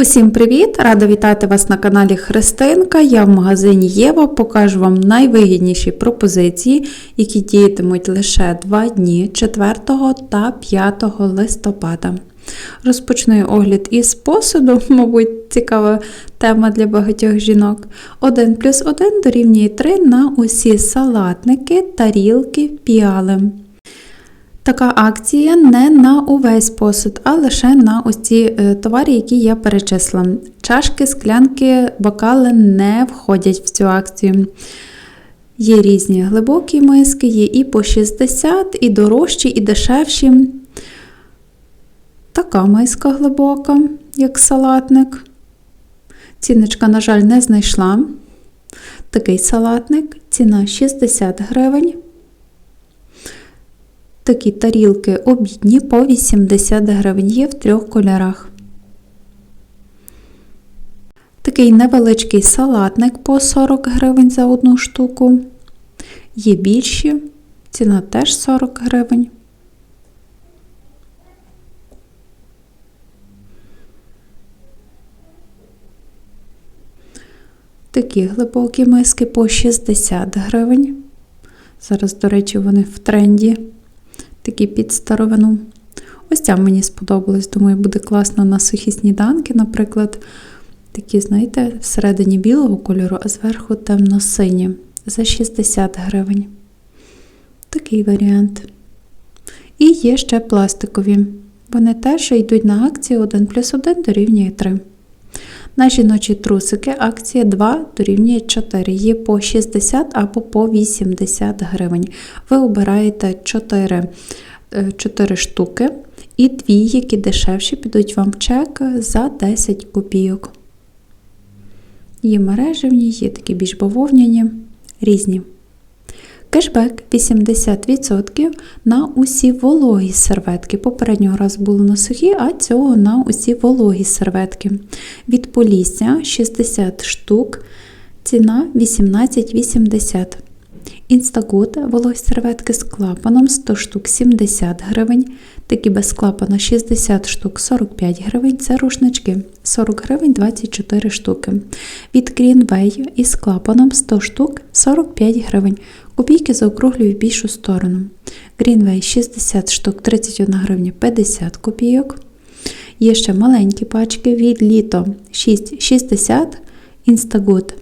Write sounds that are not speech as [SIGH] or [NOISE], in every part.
Усім привіт! Рада вітати вас на каналі Христинка. Я в магазині Єва покажу вам найвигідніші пропозиції, які діятимуть лише 2 дні 4 та 5 листопада. Розпочну огляд із посуду, [LAUGHS] мабуть, цікава тема для багатьох жінок. 1 плюс 1 дорівнює 3 на усі салатники, тарілки, піали. Така акція не на увесь посуд, а лише на ось ці е, товари, які я перечислила. Чашки, склянки, бокали не входять в цю акцію. Є різні глибокі миски, є і по 60, і дорожчі, і дешевші. Така миска глибока, як салатник. Ціночка, на жаль, не знайшла. Такий салатник, ціна 60 гривень. Такі тарілки обідні по 80 гривень є в трьох кольорах. Такий невеличкий салатник по 40 гривень за одну штуку. Є більші, ціна теж 40 гривень. Такі глибокі миски по 60 гривень. Зараз, до речі, вони в тренді такі під старовину. Ось ця мені сподобалась. Думаю, буде класно на сухі сніданки, наприклад, такі, знаєте, всередині білого кольору, а зверху темно-сині за 60 гривень. Такий варіант. І є ще пластикові. Вони теж йдуть на акцію 1 плюс 1 дорівнює 3. На жіночі трусики акція 2 дорівнює 4. Є по 60 або по 80 гривень. Ви обираєте 4, 4 е, штуки і дві, які дешевші, підуть вам в чек за 10 копійок. Є мережевні, є такі більш бавовняні, різні. Кешбек 80% на усі вологі серветки. Попереднього разу було на сухі, а цього на усі вологі серветки. Від Полісся 60 штук, ціна 18,80. Інстагут вологі серветки з клапаном 100 штук 70 гривень. Такі без клапана 60 штук 45 гривень. Це рушнички 40 гривень 24 штуки. Від Greenway із клапаном 100 штук 45 гривень. Копійки заокруглюю в більшу сторону. Greenway 60 штук 31 гривня 50 копійок. Є ще маленькі пачки від літо 6,60, Instagood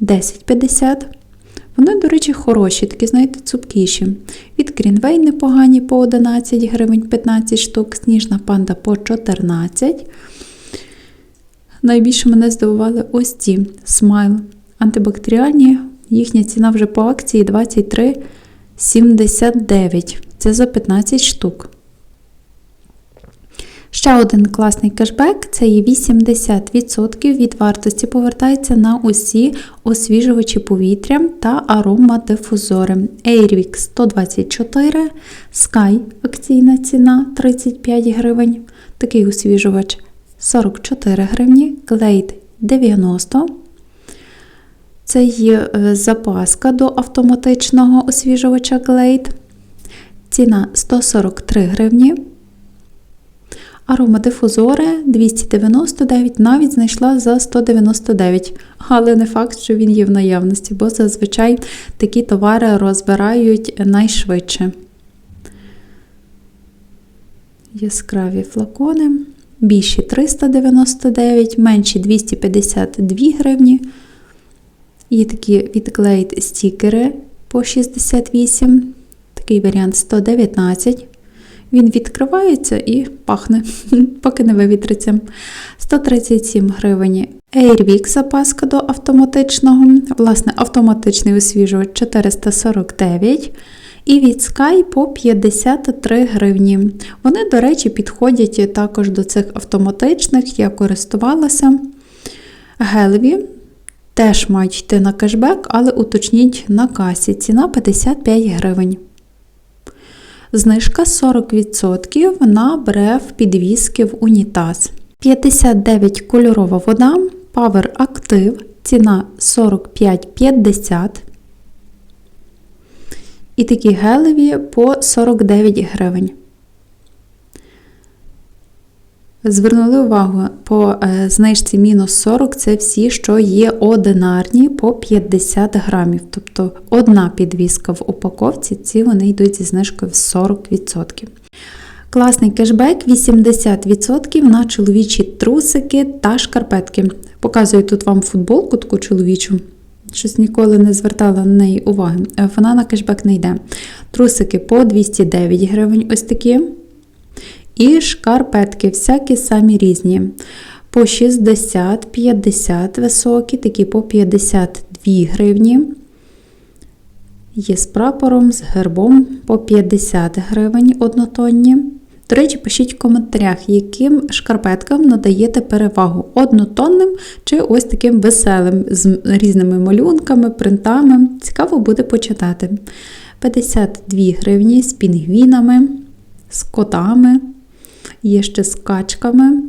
10,50. Вони, до речі, хороші, такі, знаєте, цупкіші. Від Greenway непогані по 11 гривень 15 штук, сніжна панда по 14. Найбільше мене здивували ось ці смайл антибактеріальні Їхня ціна вже по акції 23,79. Це за 15 штук. Ще один класний кешбек це є 80% від вартості повертається на усі освіжувачі повітря та аромадифузори. Airwick 124, Sky акційна ціна 35 гривень. Такий освіжувач 44 гривні, Glade 90 це є е, запаска до автоматичного освіжувача Glade. Ціна 143 гривні. Аромадифузори 299, навіть знайшла за 199, але не факт, що він є в наявності, бо зазвичай такі товари розбирають найшвидше. Яскраві флакони. Більші 399, менші 252 гривні. Є такі відклеїть стікери по 68, такий варіант 119. Він відкривається і пахне, [LAUGHS] поки не вивітриться. 137 гривень. Airwick запаска до автоматичного, власне, автоматичний освіжувач 449. І від Sky по 53 гривні. Вони, до речі, підходять також до цих автоматичних, я користувалася. Гелеві Теж мають йти на кешбек, але уточніть на касі. Ціна 55 гривень. Знижка 40% на брев підвіски в унітаз. 59 кольорова вода, Power Active, ціна 45,50. І такі гелеві по 49 гривень. Звернули увагу по е, знижці мінус 40 це всі, що є одинарні по 50 грамів. Тобто одна підвіска в упаковці, ці вони йдуть зі знижкою в 40%. Класний кешбек 80% на чоловічі трусики та шкарпетки. Показую тут вам футболку таку чоловічу. Щось ніколи не звертала на неї уваги. Е, Вона на кешбек не йде. Трусики по 209 гривень, ось такі. І шкарпетки всякі самі різні. По 60, 50 високі, такі по 52 гривні. Є з прапором, з гербом по 50 гривень однотонні. До речі, пишіть в коментарях, яким шкарпеткам надаєте перевагу однотонним чи ось таким веселим з різними малюнками, принтами. Цікаво буде почитати. 52 гривні з пінгвінами, з котами, є ще з качками,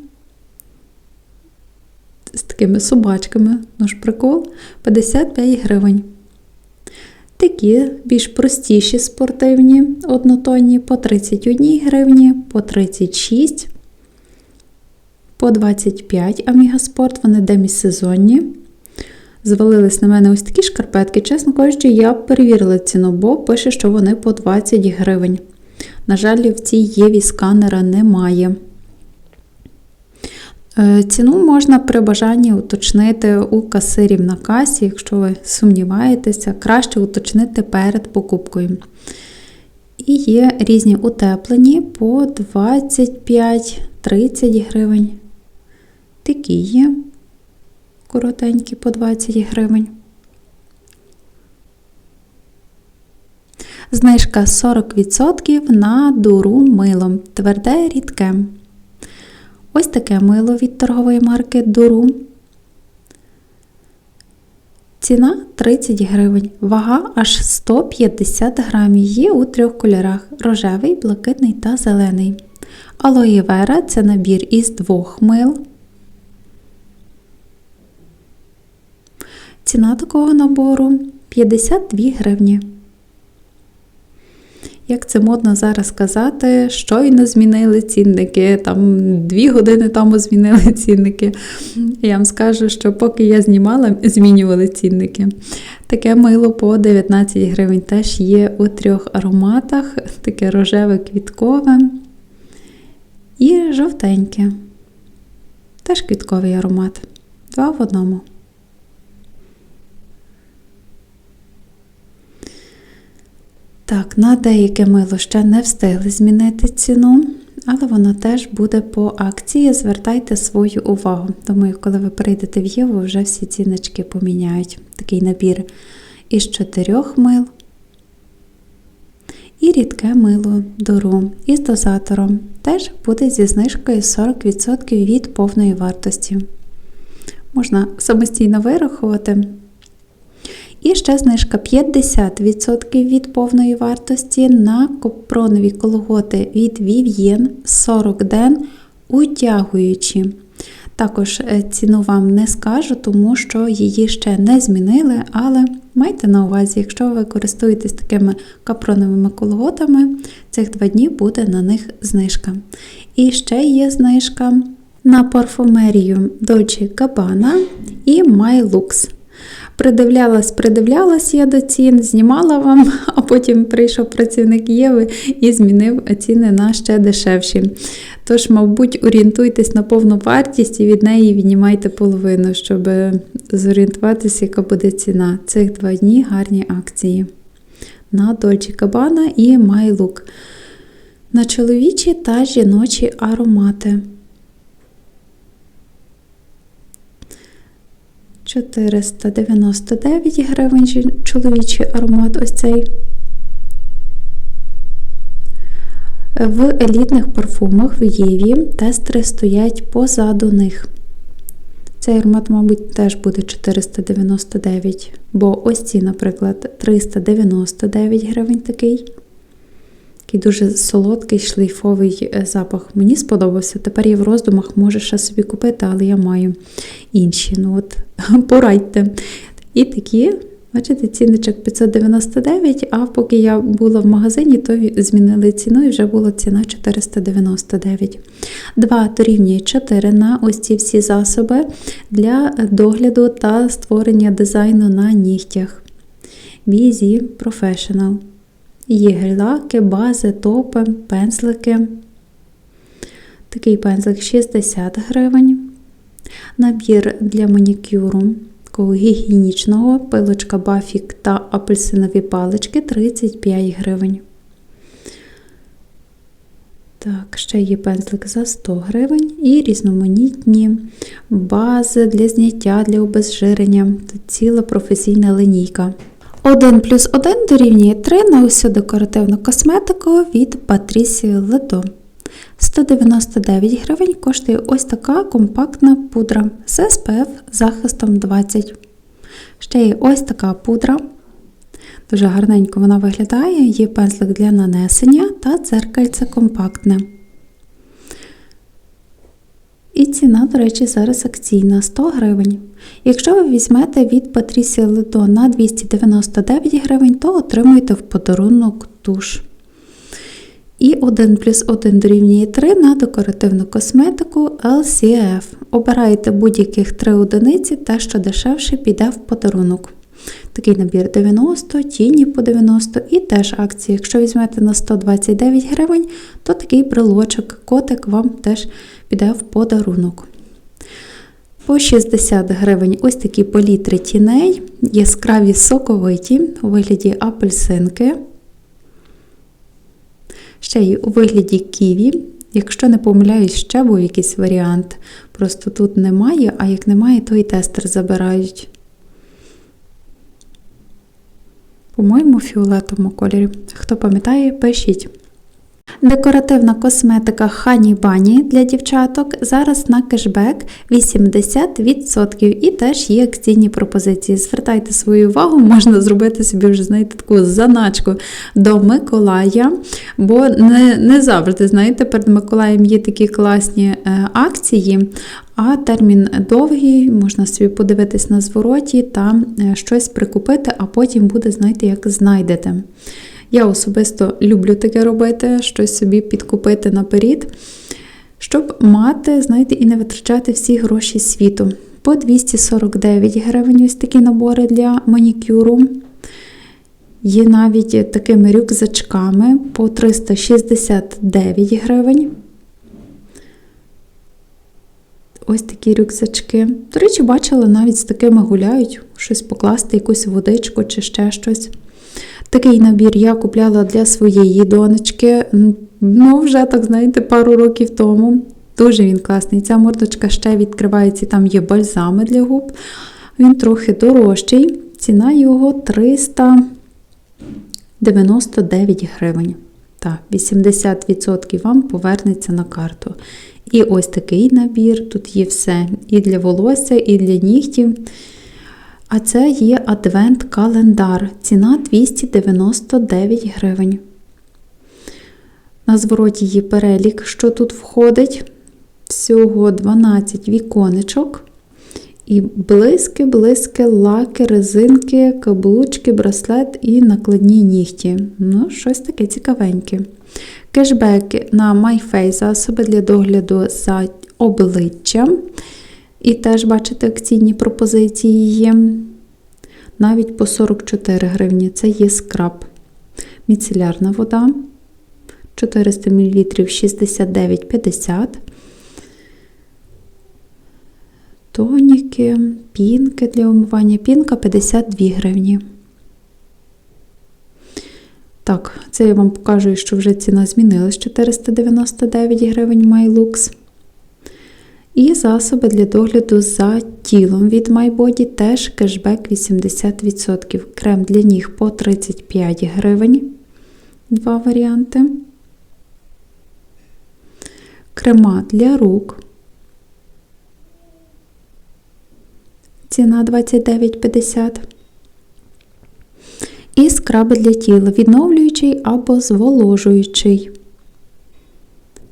з такими собачками. Ну ж прикол, 55 гривень. Такі більш простіші спортивні однотонні по 31 гривні, по 36, по 25 Амігаспорт, вони демісезонні. Звалились на мене ось такі шкарпетки. Чесно кажучи, я перевірила ціну, бо пише, що вони по 20 гривень. На жаль, в цій єві сканера немає. Е, Ціну можна при бажанні уточнити у касирів на касі, якщо ви сумніваєтеся, краще уточнити перед покупкою. І є різні утеплені по 25-30 гривень. Такі є коротенькі по 20 гривень. Знижка 40% на дуру милом. Тверде рідке. Ось таке мило від торгової марки Дуру. Ціна 30 гривень. Вага аж 150 грамів. Є у трьох кольорах: рожевий, блакитний та зелений. Алоє вера це набір із двох мил. Ціна такого набору 52 гривні. Як це модно зараз казати, щойно змінили цінники, там дві години тому змінили [LAUGHS] цінники. Я вам скажу, що поки я знімала, змінювали цінники. Таке мило по 19 гривень теж є у трьох ароматах: таке рожеве квіткове і жовтеньке. Теж квітковий аромат. Два в одному. Так, на деяке мило ще не встигли змінити ціну, але воно теж буде по акції. Звертайте свою увагу. Думаю, коли ви прийдете в Єву, вже всі ціночки поміняють. Такий набір із чотирьох мил. І рідке мило дору із дозатором. Теж буде зі знижкою 40% від повної вартості. Можна самостійно вирахувати. І ще знижка 50% від повної вартості на копронові колготи від Vivien 40 ден утягуючі. Також е, ціну вам не скажу, тому що її ще не змінили, але майте на увазі, якщо ви користуєтесь такими капроновими колготами, цих два дні буде на них знижка. І ще є знижка на парфумерію Dolce Gabbana і My Lux. Придивлялась, придивлялась я до цін, знімала вам, [LAUGHS] а потім прийшов працівник Єви і змінив ціни на ще дешевші. Тож, мабуть, орієнтуйтесь на повну вартість і від неї віднімайте половину, щоб зорієнтуватися, яка буде ціна. Цих два дні гарні акції. На Dolce Gabbana і My. На чоловічі та жіночі аромати. 499 гривень чоловічий аромат ось цей. В елітних парфумах в Єві тестери стоять позаду них. Цей аромат, мабуть, теж буде 499, бо ось ці, наприклад, 399 гривень такий. Такий дуже солодкий шлейфовий е, запах. Мені сподобався. Тепер я в роздумах можу ще собі купити, але я маю інші. Ну от, [LAUGHS] Порадьте. І такі Бачите, цінничок 599, а поки я була в магазині, то змінили ціну і вже була ціна 499. 2 дорівнює 4 на ось ці всі засоби для догляду та створення дизайну на нігтях. BZ Professional. Є гель-лаки, бази, топи, пензлики. Такий пензлик 60 гривень. Набір для манікюру гігієнічного, пилочка бафік та апельсинові палички 35 гривень. Так, ще є пензлик за 100 гривень і різноманітні бази для зняття, для обезжирення. Тут ціла професійна линійка. 1 плюс 1 дорівнює 3 на усю декоративну косметику від Patricia Ledo. 199 гривень коштує ось така компактна пудра з SPF захистом 20. Ще є ось така пудра. Дуже гарненько вона виглядає, є пензлик для нанесення та дзеркальце компактне. І ціна, до речі, зараз акційна 100 гривень. Якщо ви візьмете від Patricia Ledo на 299 гривень, то отримуєте в подарунок туш. І 1 плюс 1 дорівнює 3 на декоративну косметику LCF. Обираєте будь-яких 3 одиниці, те, що дешевше, піде в подарунок. Такий набір 90, тіні по 90 і теж акції. Якщо візьмете на 129 гривень, то такий брелочок, котик вам теж піде в подарунок. По 60 гривень ось такі палітри тіней, яскраві соковиті у вигляді апельсинки. Ще й у вигляді ківі. Якщо не помиляюсь, ще був якийсь варіант. Просто тут немає, а як немає, то і тестер забирають. По-моєму, фіолетовому кольорі. Хто пам'ятає, пишіть. Декоративна косметика Honey Bunny для дівчаток зараз на кешбек 80% і теж є акційні пропозиції. Звертайте свою увагу, можна зробити собі вже, знаєте, таку заначку до Миколая, бо не не завжди, знаєте, перед Миколаєм є такі класні е, акції, а термін довгий, можна собі подивитись на звороті та е, щось прикупити, а потім буде, знаєте, як знайдете. Я особисто люблю таке робити, щось собі підкупити наперед, щоб мати, знаєте, і не витрачати всі гроші світу. По 249 гривень ось такі набори для манікюру. Є навіть такими рюкзачками по 369 гривень. Ось такі рюкзачки. До речі, бачила, навіть з такими гуляють, щось покласти, якусь водичку чи ще щось. Такий набір я купляла для своєї донечки, ну, вже, так знаєте, пару років тому. Дуже він класний. Ця мордочка ще відкривається, там є бальзами для губ. Він трохи дорожчий. Ціна його 399 гривень. Так, 80% вам повернеться на карту. І ось такий набір. Тут є все і для волосся, і для нігтів. А це є адвент-календар. Ціна 299 гривень. На звороті є перелік, що тут входить. Всього 12 віконечок. І блиски, блиски, лаки, резинки, каблучки, браслет і накладні нігті. Ну, щось таке цікавеньке. Кешбеки на MyFace засоби для догляду за обличчям. І теж, бачите, акційні пропозиції є. Навіть по 44 гривні. Це є скраб. Міцелярна вода 400 мл 69,50. Тоніки, пінки для умивання. Пінка 52 гривні. Так, це я вам покажу, що вже ціна змінилась 499 гривень MyLux. І засоби для догляду за тілом від MyBody теж кешбек 80%. Крем для ніг по 35 гривень. Два варіанти. Крема для рук. Ціна 29,50. І скраби для тіла, відновлюючий або зволожуючий.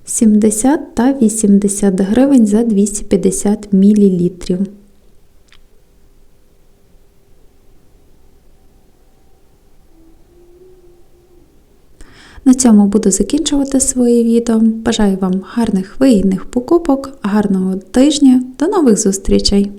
70 та 80 гривень за 250 мл. На цьому буду закінчувати своє відео. Бажаю вам гарних вигідних покупок, гарного тижня, до нових зустрічей!